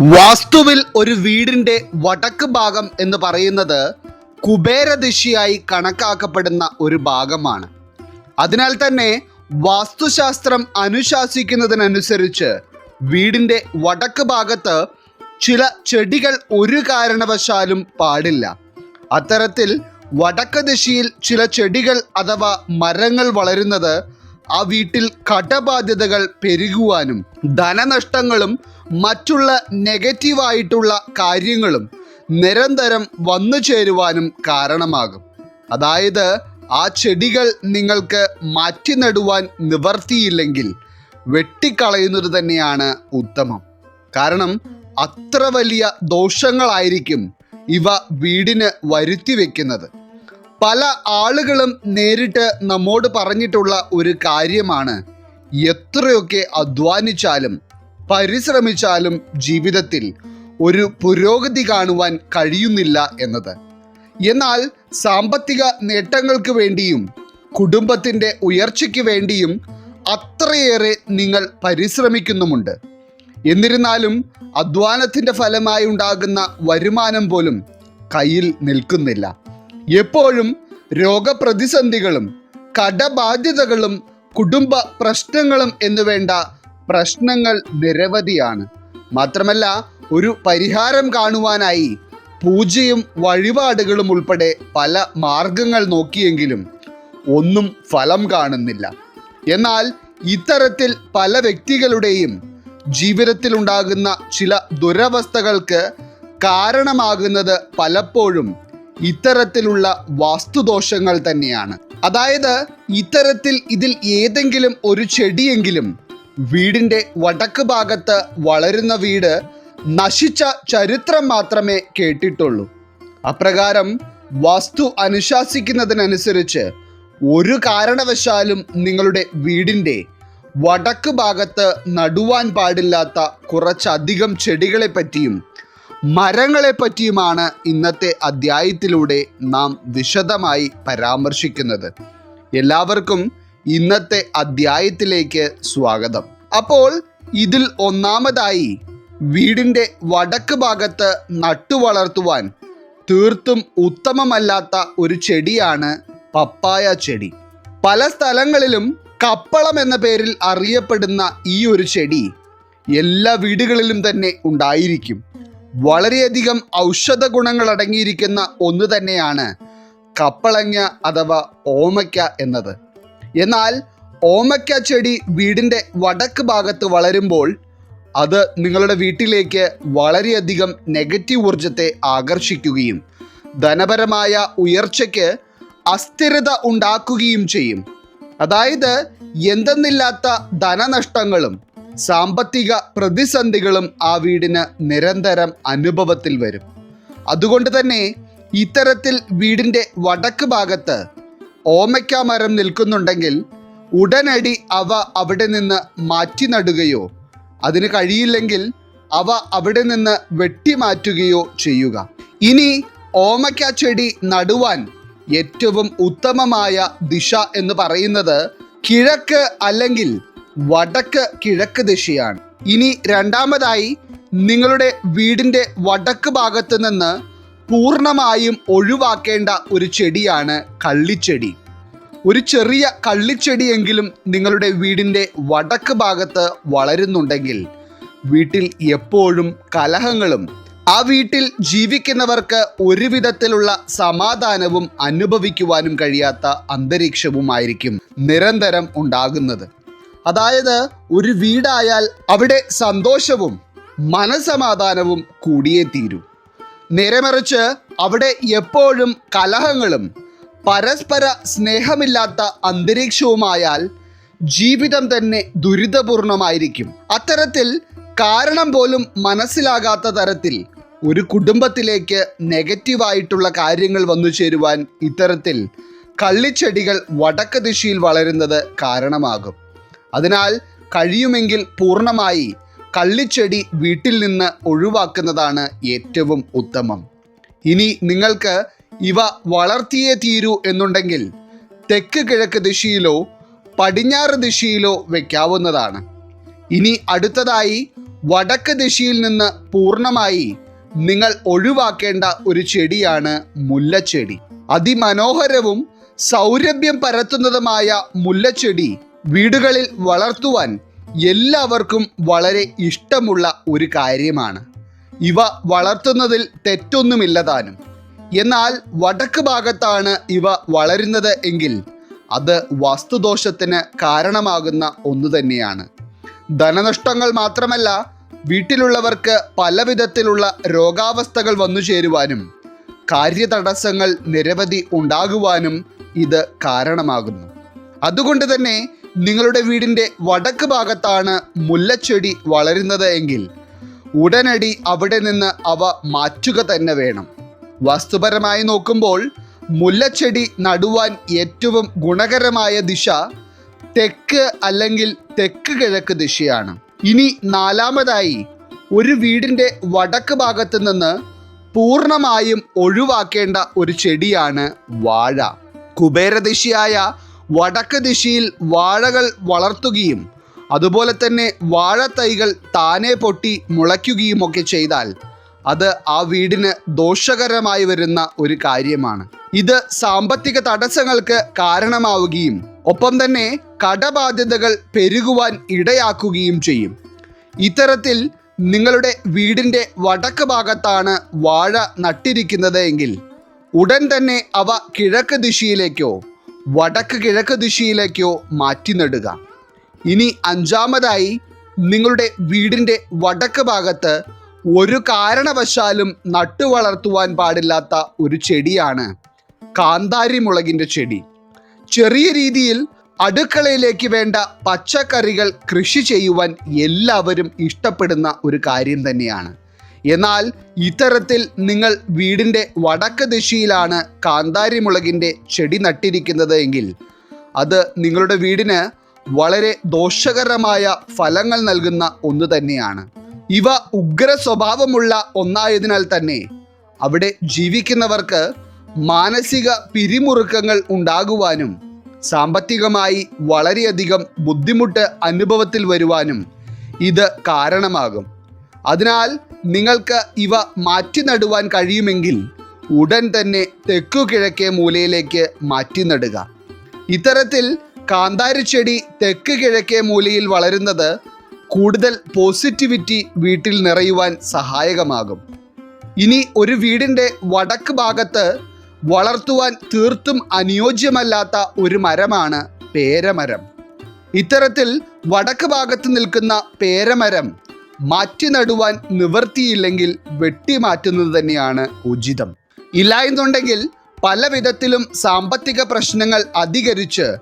വാസ്തുവിൽ ഒരു വീടിന്റെ വടക്ക് ഭാഗം എന്ന് പറയുന്നത് കുബേരദിശയായി കണക്കാക്കപ്പെടുന്ന ഒരു ഭാഗമാണ്. അതിനാൽ തന്നെ വാസ്തുശാസ്ത്രം അനുശാസിക്കുന്നതിനനുസരിച്ച് വീടിന്റെ വടക്ക് ഭാഗത്ത് ചില ചെടികൾ ഒരു കാരണവശാലും പാടില്ല. അത്തരത്തിൽ വടക്ക് ദിശയിൽ ചില ചെടികൾ അഥവാ മരങ്ങൾ വളരുന്നത് ആ വീട്ടിൽ കടബാധ്യതകൾ പെരുകുവാനും ധനനഷ്ടങ്ങളും മറ്റുള്ള നെഗറ്റീവായിട്ടുള്ള കാര്യങ്ങളും നിരന്തരം വന്നു ചേരുവാനും കാരണമാകും. അതായത് ആ ചെടികൾ നിങ്ങൾക്ക് മാറ്റി നടുവാൻ നിവർത്തിയില്ലെങ്കിൽ വെട്ടിക്കളയുന്നത് തന്നെയാണ് ഉത്തമം. കാരണം അത്ര വലിയ ദോഷങ്ങളായിരിക്കും ഇവ വീടിന് വരുത്തി വെക്കുന്നത്. പല ആളുകളും നേരിട്ട് നമ്മോട് പറഞ്ഞിട്ടുള്ള ഒരു കാര്യമാണ് എത്രയൊക്കെ അധ്വാനിച്ചാലും പരിശ്രമിച്ചാലും ജീവിതത്തിൽ ഒരു പുരോഗതി കാണുവാൻ കഴിയുന്നില്ല എന്നത്. എന്നാൽ സാമ്പത്തിക നേട്ടങ്ങൾക്ക് വേണ്ടിയും കുടുംബത്തിന്റെ ഉയർച്ചയ്ക്ക് വേണ്ടിയും അത്രയേറെ നിങ്ങൾ പരിശ്രമിക്കുന്നുമുണ്ട്. എന്നിരുന്നാലും അധ്വാനത്തിന്റെ ഫലമായി ഉണ്ടാകുന്ന വരുമാനം പോലും കയ്യിൽ നിൽക്കുന്നില്ല. എപ്പോഴും രോഗപ്രതിസന്ധികളും കടബാധ്യതകളും കുടുംബ പ്രശ്നങ്ങളും എന്നുവേണ്ട പ്രശ്നങ്ങൾ നിരവധിയാണ്. മാത്രമല്ല ഒരു പരിഹാരം കാണുവാനായി പൂജയും വഴിപാടുകളും ഉൾപ്പെടെ പല മാർഗങ്ങൾ നോക്കിയെങ്കിലും ഒന്നും ഫലം കാണുന്നില്ല. എന്നാൽ ഇത്തരത്തിൽ പല വ്യക്തികളുടെയും ജീവിതത്തിൽ ഉണ്ടാകുന്ന ചില ദുരവസ്ഥകൾക്ക് കാരണമാകുന്നത് പലപ്പോഴും ഇത്തരത്തിലുള്ള വാസ്തുദോഷങ്ങൾ തന്നെയാണ്. അതായത് ഇത്തരത്തിൽ ഇതിൽ ഏതെങ്കിലും ഒരു ചെടിയെങ്കിലും വീടിന്റെ വടക്ക് ഭാഗത്ത് വളരുന്ന വീട് നശിച്ച ചരിത്രം മാത്രമേ കേട്ടിട്ടുള്ളൂ. അപ്രകാരം വസ്തു അനുശാസിക്കുന്നതിനനുസരിച്ച് ഒരു കാരണവശാലും നിങ്ങളുടെ വീടിന്റെ വടക്ക് ഭാഗത്ത് നടുവാൻ പാടില്ലാത്ത കുറച്ചധികം ചെടികളെ പറ്റിയും മരങ്ങളെ പറ്റിയുമാണ് ഇന്നത്തെ അധ്യായത്തിലൂടെ നാം വിശദമായി പരാമർശിക്കുന്നത്. എല്ലാവർക്കും ഇന്നത്തെ അധ്യായത്തിലേക്ക് സ്വാഗതം. അപ്പോൾ ഇതിൽ ഒന്നാമതായി വീടിന്റെ വടക്ക് ഭാഗത്ത് നട്ടുവളർത്തുവാൻ തീർത്തും ഉത്തമമല്ലാത്ത ഒരു ചെടിയാണ് പപ്പായ ചെടി. പല സ്ഥലങ്ങളിലും കപ്പളം എന്ന പേരിൽ അറിയപ്പെടുന്ന ഈ ഒരു ചെടി എല്ലാ വീടുകളിലും തന്നെ ഉണ്ടായിരിക്കും. വളരെയധികം ഔഷധ ഗുണങ്ങൾ അടങ്ങിയിരിക്കുന്ന ഒന്ന് തന്നെയാണ് കപ്പളങ്ങ അഥവാ ഓമയ്ക്ക എന്നത്. എന്നാൽ ഓമയ്ക്ക ചെടി വീടിന്റെ വടക്ക് ഭാഗത്ത് വളരുമ്പോൾ അത് നിങ്ങളുടെ വീട്ടിലേക്ക് വളരെയധികം നെഗറ്റീവ് ഊർജത്തെ ആകർഷിക്കുകയും ധനപരമായ ഉയർച്ചയ്ക്ക് അസ്ഥിരത ഉണ്ടാക്കുകയും ചെയ്യും. അതായത് എന്തെന്നില്ലാത്ത ധനനഷ്ടങ്ങളും സാമ്പത്തിക പ്രതിസന്ധികളും ആ വീടിന് നിരന്തരം അനുഭവത്തിൽ വരും. അതുകൊണ്ട് തന്നെ ഇത്തരത്തിൽ വീടിന്റെ വടക്ക് ഭാഗത്ത് ഓമയ്ക്ക മരം നിൽക്കുന്നുണ്ടെങ്കിൽ ഉടനടി അവ അവിടെ നിന്ന് മാറ്റി നടുകയോ അതിന് കഴിയില്ലെങ്കിൽ അവ അവിടെ നിന്ന് വെട്ടി മാറ്റുകയോ ചെയ്യുക. ഇനി ഓമയ്ക്ക ചെടി നടുവാൻ ഏറ്റവും ഉത്തമമായ ദിശ എന്ന് പറയുന്നത് കിഴക്ക് അല്ലെങ്കിൽ വടക്ക് കിഴക്ക് ദിശയാണ്. ഇനി രണ്ടാമതായി നിങ്ങളുടെ വീടിന്റെ വടക്ക് ഭാഗത്ത് നിന്ന് പൂർണമായും ഒഴിവാക്കേണ്ട ഒരു ചെടിയാണ് കള്ളിച്ചെടി. ഒരു ചെറിയ കള്ളിച്ചെടിയെങ്കിലും നിങ്ങളുടെ വീടിന്റെ വടക്ക് ഭാഗത്ത് വളരുന്നുണ്ടെങ്കിൽ വീട്ടിൽ എപ്പോഴും കലഹങ്ങളും ആ വീട്ടിൽ ജീവിക്കുന്നവർക്ക് ഒരു വിധത്തിലുള്ള സമാധാനവും അനുഭവിക്കുവാനും കഴിയാത്ത അന്തരീക്ഷവുമായിരിക്കും നിരന്തരം ഉണ്ടാകുന്നത്. അതായത് ഒരു വീടായാൽ അവിടെ സന്തോഷവും മനസമാധാനവും കൂടിയേ തീരൂ. നേരെമറിച്ച് അവിടെ എപ്പോഴും കലഹങ്ങളും പരസ്പര സ്നേഹമില്ലാത്ത അന്തരീക്ഷവുമായാൽ ജീവിതം തന്നെ ദുരിതപൂർണമായിരിക്കും. അത്തരത്തിൽ കാരണം പോലും മനസ്സിലാകാത്ത തരത്തിൽ ഒരു കുടുംബത്തിലേക്ക് നെഗറ്റീവായിട്ടുള്ള കാര്യങ്ങൾ വന്നു ചേരുവാൻ ഇത്തരത്തിൽ കള്ളിച്ചെടികൾ വടക്ക് ദിശയിൽ വളരുന്നത് കാരണമാകും. അതിനാൽ കഴിയുമെങ്കിൽ പൂർണമായി കള്ളിച്ചെടി വീട്ടിൽ നിന്ന് ഒഴിവാക്കുന്നതാണ് ഏറ്റവും ഉത്തമം. ഇനി നിങ്ങൾക്ക് ഇവ വളർത്തിയേ തീരൂ എന്നുണ്ടെങ്കിൽ തെക്ക് കിഴക്ക് ദിശയിലോ പടിഞ്ഞാറ് ദിശയിലോ വയ്ക്കാവുന്നതാണ് ഇനി അടുത്തതായി വടക്ക് ദിശയിൽ നിന്ന് പൂർണമായി നിങ്ങൾ ഒഴിവാക്കേണ്ട ഒരു ചെടിയാണ് മുല്ലച്ചെടി. അതിമനോഹരവും സൗരഭ്യം പരത്തുന്നതുമായ മുല്ലച്ചെടി വീടുകളിൽ വളർത്തുവാൻ എല്ലാവർക്കും വളരെ ഇഷ്ടമുള്ള ഒരു കാര്യമാണ്. ഇവ വളർത്തുന്നതിൽ തെറ്റൊന്നുമില്ല താനും. എന്നാൽ വടക്ക് ഭാഗത്താണ് ഇവ വളരുന്നത് എങ്കിൽ അത് വസ്തുദോഷത്തിന് കാരണമാകുന്ന ഒന്ന് തന്നെയാണ്. ധനനഷ്ടങ്ങൾ മാത്രമല്ല വീട്ടിലുള്ളവർക്ക് പല വിധത്തിലുള്ള രോഗാവസ്ഥകൾ വന്നു ചേരുവാനും കാര്യതടസ്സങ്ങൾ നിരവധി ഉണ്ടാകുവാനും ഇത് കാരണമാകുന്നു. അതുകൊണ്ട് തന്നെ നിങ്ങളുടെ വീടിന്റെ വടക്ക് ഭാഗത്താണ് മുല്ലച്ചെടി വളരുന്നത് എങ്കിൽ ഉടനടി അവിടെ നിന്ന് അവ മാറ്റുക തന്നെ വേണം. വസ്തുപരമായി നോക്കുമ്പോൾ മുല്ലച്ചെടി നടുവാൻ ഏറ്റവും ഗുണകരമായ ദിശ തെക്ക് അല്ലെങ്കിൽ തെക്ക് കിഴക്ക് ദിശയാണ്. ഇനി നാലാമതായി ഒരു വീടിന്റെ വടക്ക് ഭാഗത്ത് നിന്ന് പൂർണമായും ഒഴിവാക്കേണ്ട ഒരു ചെടിയാണ് വാഴ. കുബേരദിശയായ വടക്ക് ദിശയിൽ വാഴകൾ വളർത്തുകയും അതുപോലെ തന്നെ വാഴത്തൈകൾ താനെ പൊട്ടി മുളയ്ക്കുകയും ഒക്കെ ചെയ്താൽ അത് ആ വീടിന് ദോഷകരമായി വരുന്ന ഒരു കാര്യമാണ്. ഇത് സാമ്പത്തിക തടസ്സങ്ങൾക്ക് കാരണമാവുകയും ഒപ്പം തന്നെ കടബാധ്യതകൾ പെരുകുവാൻ ഇടയാക്കുകയും ചെയ്യും. ഇത്തരത്തിൽ നിങ്ങളുടെ വീടിന്റെ വടക്ക് ഭാഗത്താണ് വാഴ നട്ടിരിക്കുന്നത് എങ്കിൽ ഉടൻ തന്നെ അവ കിഴക്ക് ദിശയിലേക്കോ വടക്ക് കിഴക്ക് ദിശയിലേക്കോ മാറ്റി നടുക. ഇനി അഞ്ചാമതായി നിങ്ങളുടെ വീടിന്റെ വടക്ക് ഭാഗത്ത് ഒരു കാരണവശാലും നട്ടു വളർത്തുവാൻ പാടില്ലാത്ത ഒരു ചെടിയാണ്. കാന്താരി മുളകിന്റെ ചെടി. ചെറിയ രീതിയിൽ അടുക്കളയിലേക്ക് വേണ്ട പച്ചക്കറികൾ കൃഷി ചെയ്യുവാൻ എല്ലാവരും ഇഷ്ടപ്പെടുന്ന ഒരു കാര്യം തന്നെയാണ്. എന്നാൽ ഇത്തരത്തിൽ നിങ്ങൾ വീടിന്റെ വടക്ക് ദിശയിലാണ് കാന്താരി മുളകിന്റെ ചെടി നട്ടിരിക്കുന്നത് എങ്കിൽ അത് നിങ്ങളുടെ വീടിന് വളരെ ദോഷകരമായ ഫലങ്ങൾ നൽകുന്ന ഒന്ന് തന്നെയാണ്. ഇവ ഉഗ്ര സ്വഭാവമുള്ള ഒന്നായതിനാൽ തന്നെ അവിടെ ജീവിക്കുന്നവർക്ക് മാനസിക പിരിമുറുക്കങ്ങൾ ഉണ്ടാകുവാനും സാമ്പത്തികമായി വളരെയധികം ബുദ്ധിമുട്ട് അനുഭവത്തിൽ വരുവാനും ഇത് കാരണമാകും. അതിനാൽ നിങ്ങൾക്ക് ഇവ മാറ്റി നടുവാൻ കഴിയുമെങ്കിൽ ഉടൻ തന്നെ തെക്കു കിഴക്കേ മൂലയിലേക്ക് മാറ്റി നടുക. ഇത്തരത്തിൽ കാന്താരി ചെടി തെക്ക് കിഴക്കേ മൂലയിൽ വളരുന്നത് കൂടുതൽ പോസിറ്റിവിറ്റി വീട്ടിൽ നിറയുവാൻ സഹായകമാകും. ഇനി ഒരു വീടിന്റെ വടക്ക് ഭാഗത്ത് വളർത്തുവാൻ തീർത്തും അനുയോജ്യമല്ലാത്ത ഒരു മരമാണ് പേരമരം. ഇത്തരത്തിൽ വടക്ക് ഭാഗത്ത് നിൽക്കുന്ന പേരമരം മാറ്റി നടുവാൻ നിവൃത്തിയില്ലെങ്കിൽ വെട്ടിമാറ്റുന്നത് തന്നെയാണ് ഉചിതം. ഇല്ല എന്നുണ്ടെങ്കിൽ പല വിധത്തിലും സാമ്പത്തിക പ്രശ്നങ്ങൾ അധികരിച്ച്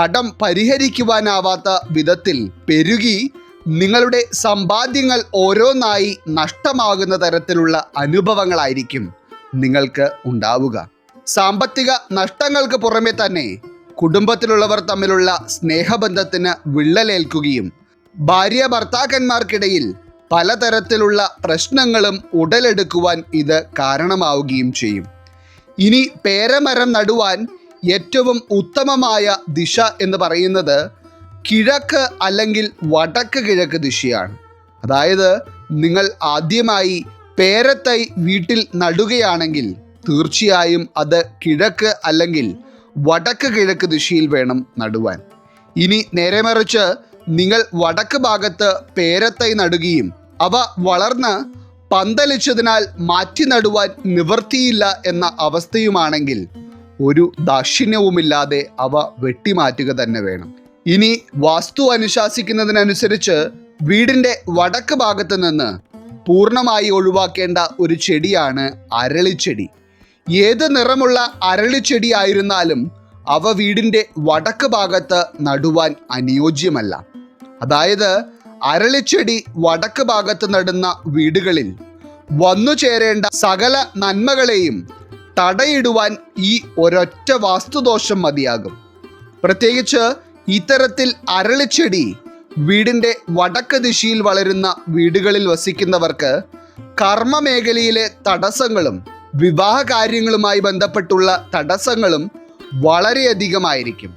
കടം പരിഹരിക്കുവാനാവാത്ത വിധത്തിൽ പെരുകി നിങ്ങളുടെ സമ്പാദ്യങ്ങൾ ഓരോന്നായി നഷ്ടമാകുന്ന തരത്തിലുള്ള അനുഭവങ്ങളായിരിക്കും നിങ്ങൾക്ക് ഉണ്ടാവുക. സാമ്പത്തിക നഷ്ടങ്ങൾക്ക് പുറമെ തന്നെ കുടുംബത്തിലുള്ളവർ തമ്മിലുള്ള സ്നേഹബന്ധത്തിന് വിള്ളലേൽക്കുകയും ഭാര്യ ഭർത്താക്കന്മാർക്കിടയിൽ പലതരത്തിലുള്ള പ്രശ്നങ്ങളും ഉടലെടുക്കുവാൻ ഇത് കാരണമാവുകയും ചെയ്യും. ഇനി പേരമരം നടുവാൻ ഏറ്റവും ഉത്തമമായ ദിശ എന്ന് പറയുന്നത് കിഴക്ക് അല്ലെങ്കിൽ വടക്ക് കിഴക്ക് ദിശയാണ്. അതായത് നിങ്ങൾ ആദ്യമായി പേരത്തൈ വീട്ടിൽ നടുകയാണെങ്കിൽ തീർച്ചയായും അത് കിഴക്ക് അല്ലെങ്കിൽ വടക്ക് കിഴക്ക് ദിശയിൽ വേണം നടുവാൻ. ഇനി നേരെ മറിച്ച് നിങ്ങൾ വടക്ക് ഭാഗത്ത് പേരത്തൈ നടുകയും അവ വളർന്ന് പന്തലിച്ചതിനാൽ മാറ്റി നടുവാൻ നിവൃത്തിയില്ല എന്ന അവസ്ഥയുമാണെങ്കിൽ ഒരു ദാക്ഷിണ്യവുമില്ലാതെ അവ വെട്ടിമാറ്റുക തന്നെ വേണം. ഇനി വാസ്തു അനുശാസിക്കുന്നതിനനുസരിച്ച് വീടിന്റെ വടക്ക് ഭാഗത്ത് നിന്ന് പൂർണമായി ഒഴിവാക്കേണ്ട ഒരു ചെടിയാണ് അരളിച്ചെടി. ഏത് നിറമുള്ള അരളിച്ചെടി ആയിരുന്നാലും അവ വീടിന്റെ വടക്ക് ഭാഗത്ത് നടുവാൻ അനുയോജ്യമല്ല. അതായത് അരളിച്ചെടി വടക്ക് ഭാഗത്ത് നടുന്ന വീടുകളിൽ വന്നു ചേരേണ്ട സകല നന്മകളെയും തടയിടുവാൻ ഈ ഒരൊറ്റ വാസ്തുദോഷം മതിയാകും. പ്രത്യേകിച്ച് ഇത്തരത്തിൽ അരളിച്ചെടി വീടിന്റെ വടക്ക് ദിശയിൽ വളരുന്ന വീടുകളിൽ വസിക്കുന്നവർക്ക് കർമ്മ മേഖലയിലെ തടസ്സങ്ങളും വിവാഹ കാര്യങ്ങളുമായി ബന്ധപ്പെട്ടുള്ള തടസ്സങ്ങളും വളരെയധികമായിരിക്കും.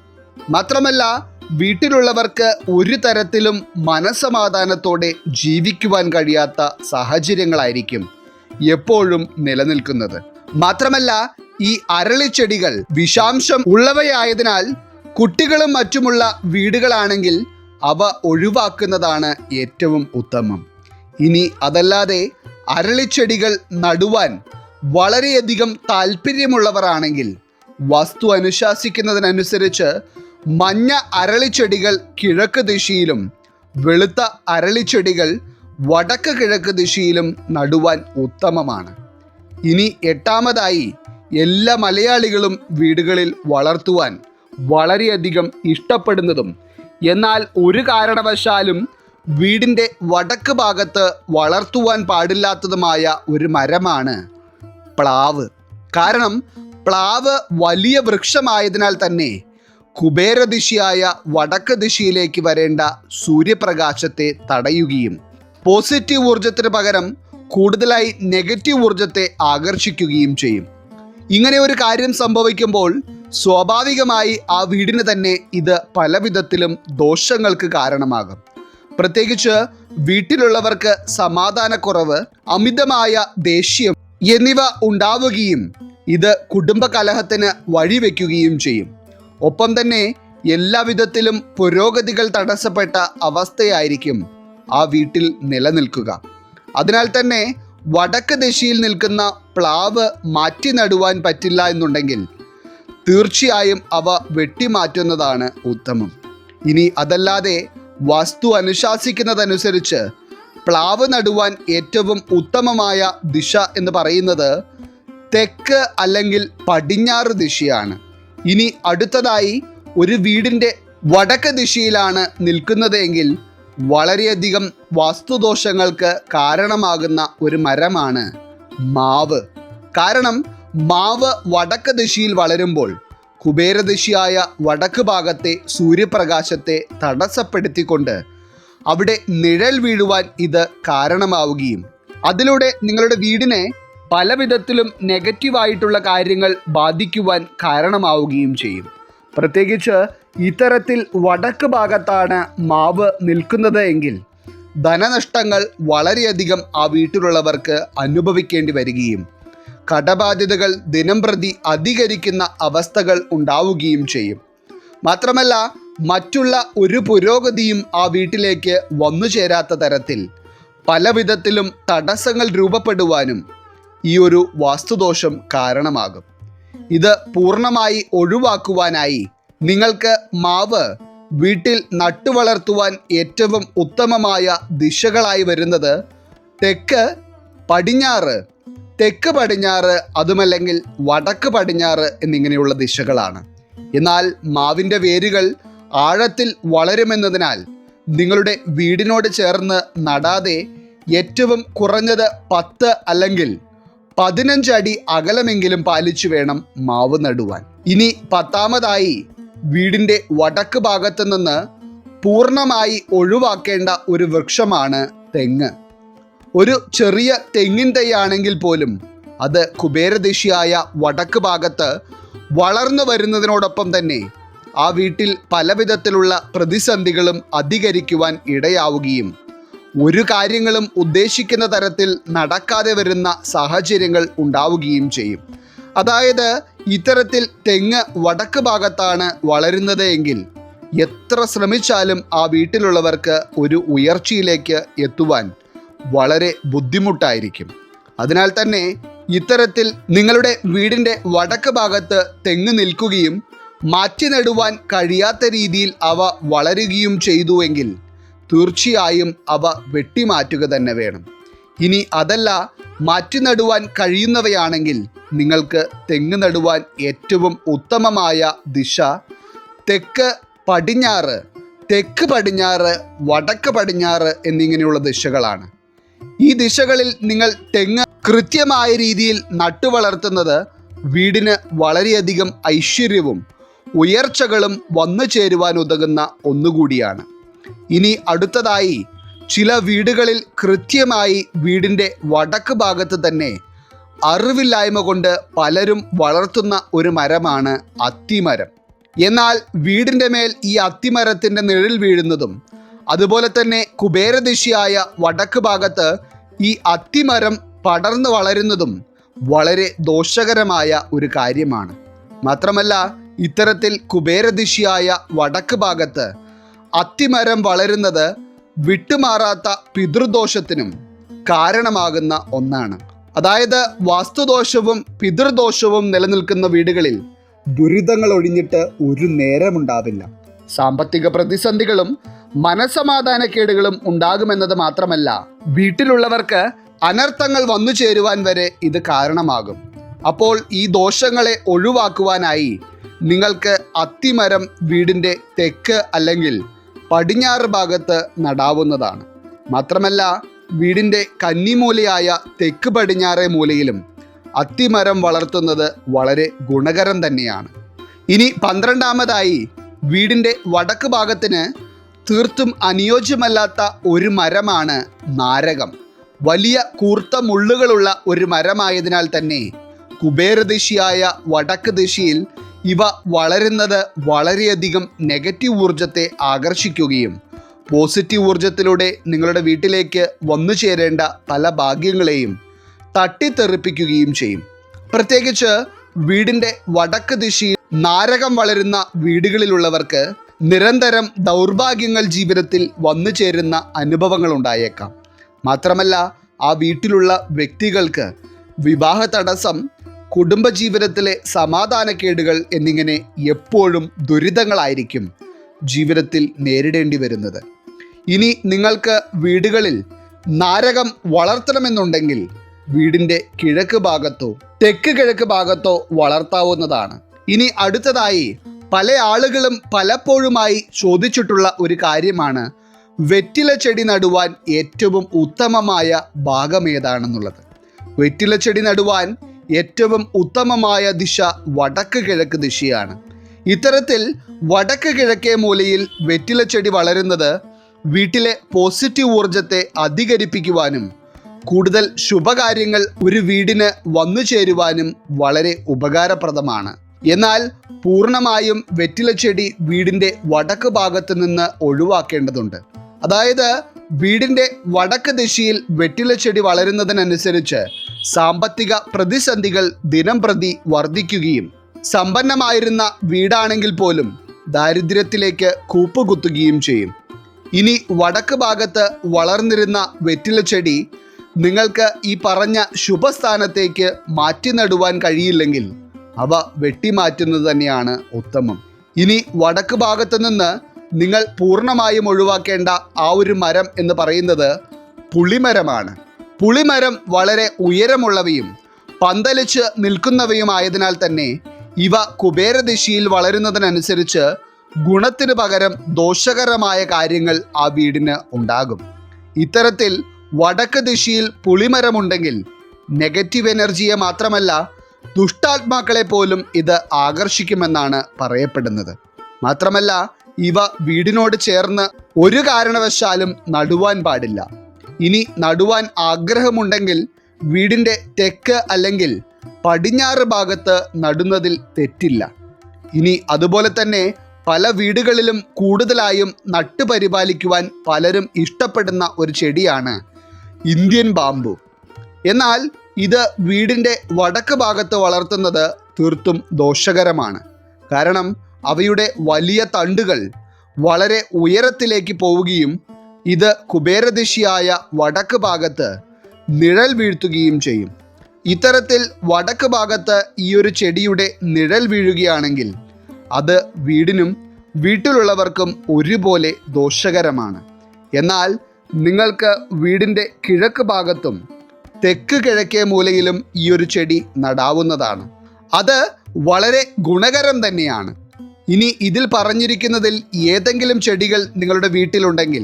മാത്രമല്ല വീട്ടിലുള്ളവർക്ക് ഒരു തരത്തിലും മനസമാധാനത്തോടെ ജീവിക്കുവാൻ കഴിയാത്ത സാഹചര്യങ്ങളായിരിക്കും എപ്പോഴും നിലനിൽക്കുന്നത്. മാത്രമല്ല ഈ അരളിച്ചെടികൾ വിഷാംശം ഉള്ളവയായതിനാൽ കുട്ടികളും മറ്റുമുള്ള വീടുകളാണെങ്കിൽ അവ ഒഴിവാക്കുന്നതാണ് ഏറ്റവും ഉത്തമം. ഇനി അതല്ലാതെ അരളിച്ചെടികൾ നടുവാൻ വളരെയധികം താല്പര്യമുള്ളവരാണെങ്കിൽ വസ്തു അനുശാസിക്കുന്നതിനനുസരിച്ച് മഞ്ഞ അരളിച്ചെടികൾ കിഴക്ക് ദിശയിലും വെളുത്ത അരളിച്ചെടികൾ വടക്ക് കിഴക്ക് ദിശയിലും നടുവാൻ ഉത്തമമാണ്. ഇനി എട്ടാമതായി എല്ലാ മലയാളികളും വീടുകളിൽ വളർത്തുവാൻ വളരെയധികം ഇഷ്ടപ്പെടുന്നതും എന്നാൽ ഒരു കാരണവശാലും വീടിന്റെ വടക്ക് ഭാഗത്ത് വളർത്തുവാൻ പാടില്ലാത്തതുമായ ഒരു മരമാണ് പ്ലാവ്. കാരണം പ്ലാവ് വലിയ വൃക്ഷമായതിനാൽ തന്നെ കുബേരദിശയായ വടക്ക് ദിശയിലേക്ക് വരേണ്ട സൂര്യപ്രകാശത്തെ തടയുകയും പോസിറ്റീവ് ഊർജത്തിന് പകരം കൂടുതലായി നെഗറ്റീവ് ഊർജത്തെ ആകർഷിക്കുകയും ചെയ്യും. ഇങ്ങനെ ഒരു കാര്യം സംഭവിക്കുമ്പോൾ സ്വാഭാവികമായി ആ വീടിന് തന്നെ ഇത് പല വിധത്തിലും ദോഷങ്ങൾക്ക് കാരണമാകും. പ്രത്യേകിച്ച് വീട്ടിലുള്ളവർക്ക് സമാധാനക്കുറവ് അമിതമായ ദേഷ്യം എന്നിവ ഉണ്ടാവുകയും ഇത് കുടുംബ കലഹത്തിന് വഴിവെക്കുകയും ചെയ്യും. ഒപ്പം തന്നെ എല്ലാവിധത്തിലും പുരോഗതികൾ തടസ്സപ്പെട്ട അവസ്ഥയായിരിക്കും ആ വീട്ടിൽ നിലനിൽക്കുക. അതിനാൽ തന്നെ വടക്ക് ദിശയിൽ നിൽക്കുന്ന പ്ലാവ് മാറ്റി നടുവാൻ പറ്റില്ല എന്നുണ്ടെങ്കിൽ തീർച്ചയായും അവ വെട്ടിമാറ്റുന്നതാണ് ഉത്തമം. ഇനി അതല്ലാതെ വസ്തു അനുശാസിക്കുന്നതനുസരിച്ച് പ്ലാവ് നടുവാൻ ഏറ്റവും ഉത്തമമായ ദിശ എന്ന് പറയുന്നത് തെക്ക് അല്ലെങ്കിൽ പടിഞ്ഞാറ് ദിശയാണ്. ഇനി അടുത്തതായി ഒരു വീടിന്റെ വടക്ക് ദിശയിലാണ് നിൽക്കുന്നതെങ്കിൽ വളരെയധികം വാസ്തുദോഷങ്ങൾക്ക് കാരണമാകുന്ന ഒരു മരമാണ് മാവ്. കാരണം മാവ് വടക്ക് ദിശയിൽ വളരുമ്പോൾ കുബേരദിശയായ വടക്ക് ഭാഗത്തെ സൂര്യപ്രകാശത്തെ തടസ്സപ്പെടുത്തിക്കൊണ്ട് അവിടെ നിഴൽ വീഴുവാൻ ഇത് കാരണമാവുകയും. അതിലൂടെ നിങ്ങളുടെ വീടിനെ പല വിധത്തിലും നെഗറ്റീവായിട്ടുള്ള കാര്യങ്ങൾ ബാധിക്കുവാൻ കാരണമാവുകയും ചെയ്യും. പ്രത്യേകിച്ച് ഇത്തരത്തിൽ വടക്ക് ഭാഗത്താണ് മാവ് നിൽക്കുന്നത് എങ്കിൽ ധനനഷ്ടങ്ങൾ വളരെയധികം ആ വീട്ടിലുള്ളവർക്ക് അനുഭവിക്കേണ്ടി വരികയും കടബാധ്യതകൾ ദിനം പ്രതി അധികരിക്കുന്ന അവസ്ഥകൾ ഉണ്ടാവുകയും ചെയ്യും. മാത്രമല്ല മറ്റുള്ള ഒരു പുരോഗതിയും ആ വീട്ടിലേക്ക് വന്നു ചേരാത്ത തരത്തിൽ പല വിധത്തിലും തടസ്സങ്ങൾ രൂപപ്പെടുവാനും ഈ ഒരു വാസ്തുദോഷം കാരണമാകും. ഇത് പൂർണമായി ഒഴിവാക്കുവാനായി നിങ്ങൾക്ക് മാവ് വീട്ടിൽ നട്ടുവളർത്തുവാൻ ഏറ്റവും ഉത്തമമായ ദിശകളായി വരുന്നത് തെക്ക് പടിഞ്ഞാറ് തെക്ക് പടിഞ്ഞാറ് അതുമല്ലെങ്കിൽ വടക്ക് പടിഞ്ഞാറ് എന്നിങ്ങനെയുള്ള ദിശകളാണ്. എന്നാൽ മാവിന്റെ വേരുകൾ ആഴത്തിൽ വളരുമെന്നതിനാൽ നിങ്ങളുടെ വീടിനോട് ചേർന്ന് നടാതെ ഏറ്റവും കുറഞ്ഞത് പത്ത് അല്ലെങ്കിൽ പതിനഞ്ച് അടി അകലമെങ്കിലും പാലിച്ചു വേണം മാവ് നടുവാൻ. ഇനി പത്താമതായി വീടിന്റെ വടക്ക് ഭാഗത്ത് നിന്ന് പൂർണമായി ഒഴിവാക്കേണ്ട ഒരു വൃക്ഷമാണ് തെങ്ങ്. ഒരു ചെറിയ തെങ്ങിൻ തൈയാണെങ്കിൽ പോലും അത് കുബേരദിശയായ വടക്ക് ഭാഗത്ത് വളർന്നു വരുന്നതിനോടൊപ്പം തന്നെ ആ വീട്ടിൽ പലവിധത്തിലുള്ള പ്രതിസന്ധികളും അധികരിക്കുവാൻ ഇടയാവുകയും ഒരു കാര്യങ്ങളും ഉദ്ദേശിക്കുന്ന തരത്തിൽ നടക്കാതെ വരുന്ന സാഹചര്യങ്ങൾ ഉണ്ടാവുകയും ചെയ്യും. അതായത് ഇത്തരത്തിൽ തെങ്ങ് വടക്ക് ഭാഗത്താണ് വളരുന്നത് എങ്കിൽ എത്ര ശ്രമിച്ചാലും ആ വീട്ടിലുള്ളവർക്ക് ഒരു ഉയർച്ചയിലേക്ക് എത്തുവാൻ വളരെ ബുദ്ധിമുട്ടായിരിക്കും. അതിനാൽ തന്നെ ഇത്തരത്തിൽ നിങ്ങളുടെ വീടിന്റെ വടക്ക് ഭാഗത്ത് തെങ്ങ് നിൽക്കുകയും മാറ്റി നടുവാൻ കഴിയാത്ത രീതിയിൽ അവ വളരുകയും ചെയ്തുവെങ്കിൽ തീർച്ചയായും അവ വെട്ടിമാറ്റുക തന്നെ വേണം. ഇനി അതല്ല മാറ്റി നടുവാൻ കഴിയുന്നവയാണെങ്കിൽ നിങ്ങൾക്ക് തെങ്ങ് നടുവാൻ ഏറ്റവും ഉത്തമമായ ദിശ തെക്ക് പടിഞ്ഞാറ് തെക്ക് പടിഞ്ഞാറ് വടക്ക് പടിഞ്ഞാറ് എന്നിങ്ങനെയുള്ള ദിശകളാണ്. ഈ ദിശകളിൽ നിങ്ങൾ തെങ്ങ് കൃത്യമായ രീതിയിൽ നട്ടുവളർത്തുന്നത് വീടിന് വളരെയധികം ഐശ്വര്യവും ഉയർച്ചകളും വന്നു ചേരുവാൻ ഉതകുന്ന ഒന്നുകൂടിയാണ്. ഇനി അടുത്തതായി ചില വീടുകളിൽ കൃത്യമായി വീടിന്റെ വടക്ക് ഭാഗത്ത് തന്നെ അറിവില്ലായ്മ കൊണ്ട് പലരും വളർത്തുന്ന ഒരു മരമാണ് അത്തിമരം. എന്നാൽ വീടിന്റെ മേൽ ഈ അത്തിമരത്തിന്റെ നിഴൽ വീഴുന്നതും അതുപോലെ തന്നെ കുബേരദിശയായ വടക്ക് ഭാഗത്ത് ഈ അത്തിമരം പടർന്നു വളരുന്നതും വളരെ ദോഷകരമായ ഒരു കാര്യമാണ്. മാത്രമല്ല ഇത്തരത്തിൽ കുബേരദിശയായ വടക്ക് ഭാഗത്ത് അത്തിമരം വളരുന്നത് വിട്ടുമാറാത്ത പിതൃദോഷത്തിനും കാരണമാകുന്ന ഒന്നാണ്. അതായത് വാസ്തുദോഷവും പിതൃദോഷവും നിലനിൽക്കുന്ന വീടുകളിൽ ദുരിതങ്ങൾ ഒഴിഞ്ഞിട്ട് ഒരു നേരമുണ്ടാവില്ല. സാമ്പത്തിക പ്രതിസന്ധികളും മനസമാധാനക്കേടുകളും ഉണ്ടാകുമെന്നത് മാത്രമല്ല വീട്ടിലുള്ളവർക്ക് അനർത്ഥങ്ങൾ വന്നു ചേരുവാൻ വരെ ഇത് കാരണമാകും. അപ്പോൾ ഈ ദോഷങ്ങളെ ഒഴിവാക്കുവാനായി നിങ്ങൾക്ക് അത്തിമരം വീടിന്റെ തെക്ക് അല്ലെങ്കിൽ പടിഞ്ഞാറ് ഭാഗത്ത് നടാവുന്നതാണ്. മാത്രമല്ല വീടിന്റെ കന്നിമൂലയായ തെക്ക് പടിഞ്ഞാറെ മൂലയിലും അത്തിമരം വളർത്തുന്നത് വളരെ ഗുണകരം തന്നെയാണ്. ഇനി പന്ത്രണ്ടാമതായി വീടിന്റെ വടക്ക് ഭാഗത്തിന് തീർത്തും അനുയോജ്യമല്ലാത്ത ഒരു മരമാണ് നാരകം. വലിയ കൂർത്ത മുള്ളുകളുള്ള ഒരു മരമായതിനാൽ തന്നെ കുബേരദിശയായ വടക്ക് ദിശയിൽ ഇവ വളരുന്നത് വളരെയധികം നെഗറ്റീവ് ഊർജത്തെ ആകർഷിക്കുകയും പോസിറ്റീവ് ഊർജത്തിലൂടെ നിങ്ങളുടെ വീട്ടിലേക്ക് വന്നു ചേരേണ്ട പല ഭാഗ്യങ്ങളെയും തട്ടിത്തെറിപ്പിക്കുകയും ചെയ്യും. പ്രത്യേകിച്ച് വീടിന്റെ വടക്ക് ദിശയിൽ നാരകം വളരുന്ന വീടുകളിലുള്ളവർക്ക് നിരന്തരം ദൗർഭാഗ്യങ്ങൾ ജീവിതത്തിൽ വന്നു ചേരുന്ന അനുഭവങ്ങൾ ഉണ്ടായേക്കാം. മാത്രമല്ല ആ വീട്ടിലുള്ള വ്യക്തികൾക്ക് വിവാഹ തടസ്സം കുടുംബജീവിതത്തിലെ സമാധാനക്കേടുകൾ എന്നിങ്ങനെ എപ്പോഴും ദുരിതങ്ങളായിരിക്കും ജീവിതത്തിൽ നേരിടേണ്ടി വരുന്നത്. ഇനി നിങ്ങൾക്ക് വീടുകളിൽ നാരകം വളർത്തണമെന്നുണ്ടെങ്കിൽ വീടിന്റെ കിഴക്ക് ഭാഗത്തോ തെക്ക് കിഴക്ക് ഭാഗത്തോ വളർത്താവുന്നതാണ്. ഇനി അടുത്തതായി പല ആളുകളും പലപ്പോഴുമായി ചോദിച്ചിട്ടുള്ള ഒരു കാര്യമാണ് വെറ്റില ചെടി നടുവാൻ ഏറ്റവും ഉത്തമമായ ഭാഗം ഏതാണെന്നുള്ളത്. വെറ്റില ചെടി നടുവാൻ ഏറ്റവും ഉത്തമമായ ദിശ വടക്ക് കിഴക്ക് ദിശയാണ്. ഇത്തരത്തിൽ വടക്ക് കിഴക്കേ മൂലയിൽ വെറ്റില ചെടി വളരുന്നത് വീട്ടിലെ പോസിറ്റീവ് ഊർജത്തെ അധികരിപ്പിക്കുവാനും കൂടുതൽ ശുഭകാര്യങ്ങൾ ഒരു വീടിന് വന്നു ചേരുവാനും വളരെ ഉപകാരപ്രദമാണ്. എന്നാൽ പൂർണമായും വെറ്റില ചെടി വീടിന്റെ വടക്ക് ഭാഗത്ത് നിന്ന് ഒഴിവാക്കേണ്ടതുണ്ട്. അതായത് വീടിന്റെ വടക്ക് ദിശയിൽ വെറ്റില ചെടി വളരുന്നതിനനുസരിച്ച് സാമ്പത്തിക പ്രതിസന്ധികൾ ദിനം പ്രതി വർദ്ധിക്കുകയും സമ്പന്നമായിരുന്ന വീടാണെങ്കിൽ പോലും ദാരിദ്ര്യത്തിലേക്ക് കൂപ്പുകുത്തുകയും ചെയ്യും. ഇനി വടക്ക് ഭാഗത്ത് വളർന്നിരുന്ന വെറ്റില ചെടി നിങ്ങൾക്ക് ഈ പറഞ്ഞ ശുഭസ്ഥാനത്തേക്ക് മാറ്റി നടുവാൻ കഴിയില്ലെങ്കിൽ അവ വെട്ടിമാറ്റുന്നത് തന്നെയാണ് ഉത്തമം. ഇനി വടക്ക് ഭാഗത്ത് നിന്ന് നിങ്ങൾ പൂർണമായും ഒഴിവാക്കേണ്ട ആ ഒരു മരം എന്ന് പറയുന്നത് പുളിമരമാണ്. പുളിമരം വളരെ ഉയരമുള്ളവയും പന്തലിച്ച് നിൽക്കുന്നവയുമായതിനാൽ തന്നെ ഇവ കുബേരദിശയിൽ വളരുന്നതിനനുസരിച്ച് ഗുണത്തിന് പകരം ദോഷകരമായ കാര്യങ്ങൾ ആ വീടിന് ഉണ്ടാകും. ഇത്തരത്തിൽ വടക്ക് ദിശയിൽ പുളിമരമുണ്ടെങ്കിൽ നെഗറ്റീവ് എനർജിയെ മാത്രമല്ല ദുഷ്ടാത്മാക്കളെ പോലും ഇത് ആകർഷിക്കുമെന്നാണ് പറയപ്പെടുന്നത്. മാത്രമല്ല ഇവ വീടിനോട് ചേർന്ന് ഒരു കാരണവശാലും നടുവാൻ പാടില്ല. ഇനി നടുവാൻ ആഗ്രഹമുണ്ടെങ്കിൽ വീടിന്റെ തെക്ക് അല്ലെങ്കിൽ പടിഞ്ഞാറ് ഭാഗത്ത് നടുന്നതിൽ തെറ്റില്ല. ഇനി അതുപോലെ തന്നെ പല വീടുകളിലും കൂടുതലായും നട്ടുപരിപാലിക്കുവാൻ പലരും ഇഷ്ടപ്പെടുന്ന ഒരു ചെടിയാണ് ഇന്ത്യൻ ബാമ്പു എന്നാൽ ഇത് വീടിന്റെ വടക്ക് ഭാഗത്ത് വളർത്തുന്നത് തീർത്തും ദോഷകരമാണ്. കാരണം അവയുടെ വലിയ തണ്ടുകൾ വളരെ ഉയരത്തിലേക്ക് പോവുകയും ഇത് കുബേരദിശയായ വടക്ക് ഭാഗത്ത് നിഴൽ വീഴ്ത്തുകയും ചെയ്യും. ഇത്തരത്തിൽ വടക്ക് ഭാഗത്ത് ഈ ഒരു ചെടിയുടെ നിഴൽ വീഴുകയാണെങ്കിൽ അത് വീടിനും വീട്ടിലുള്ളവർക്കും ഒരുപോലെ ദോഷകരമാണ്. എന്നാൽ നിങ്ങൾക്ക് വീടിന്റെ കിഴക്ക് ഭാഗത്തും തെക്ക് കിഴക്കേ മൂലയിലും ഈ ഒരു ചെടി നടാവുന്നതാണ്. അത് വളരെ ഗുണകരം തന്നെയാണ്. ഇനി ഇതിൽ പറഞ്ഞിരിക്കുന്നതിൽ ഏതെങ്കിലും ചെടികൾ നിങ്ങളുടെ വീട്ടിലുണ്ടെങ്കിൽ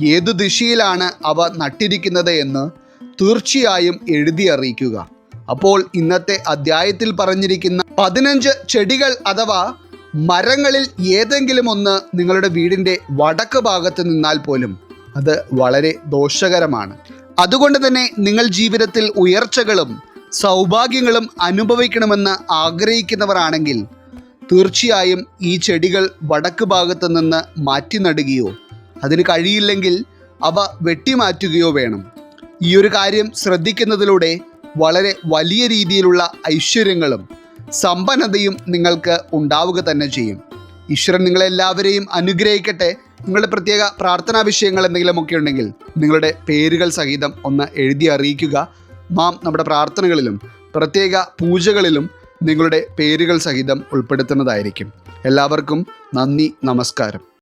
ഏതു ദിശയിലാണ് അവ നട്ടിരിക്കുന്നത് എന്ന് തീർച്ചയായും എഴുതി അറിയിക്കുക. അപ്പോൾ ഇന്നത്തെ അധ്യായത്തിൽ പറഞ്ഞിരിക്കുന്ന പതിനഞ്ച് ചെടികൾ അഥവാ മരങ്ങളിൽ ഏതെങ്കിലും ഒന്ന് നിങ്ങളുടെ വീടിന്റെ വടക്ക് ഭാഗത്ത് നിന്നാൽ പോലും അത് വളരെ ദോഷകരമാണ്. അതുകൊണ്ട് തന്നെ നിങ്ങൾ ജീവിതത്തിൽ ഉയർച്ചകളും സൗഭാഗ്യങ്ങളും അനുഭവിക്കണമെന്ന് ആഗ്രഹിക്കുന്നവരാണെങ്കിൽ തീർച്ചയായും ഈ ചെടികൾ വടക്ക് ഭാഗത്ത് നിന്ന് മാറ്റി നടുകയോ അതിന് കഴിയില്ലെങ്കിൽ അവ വെട്ടിമാറ്റുകയോ വേണം. ഈ ഒരു കാര്യം ശ്രദ്ധിക്കുന്നതിലൂടെ വളരെ വലിയ രീതിയിലുള്ള ഐശ്വര്യങ്ങളും സമ്പന്നതയും നിങ്ങൾക്ക് ഉണ്ടാവുക തന്നെ ചെയ്യും. ഈശ്വരൻ നിങ്ങളെല്ലാവരെയും അനുഗ്രഹിക്കട്ടെ. നിങ്ങളുടെ പ്രത്യേക പ്രാർത്ഥനാ വിഷയങ്ങൾ എന്തെങ്കിലുമൊക്കെ ഉണ്ടെങ്കിൽ നിങ്ങളുടെ പേരുകൾ സഹിതം ഒന്ന് എഴുതി അറിയിക്കുക. നാം നമ്മുടെ പ്രാർത്ഥനകളിലും പ്രത്യേക പൂജകളിലും നിങ്ങളുടെ പേരുകൾ സഹിതം ഉൾപ്പെടുത്തുന്നതായിരിക്കും. എല്ലാവർക്കും നന്ദി നമസ്കാരം.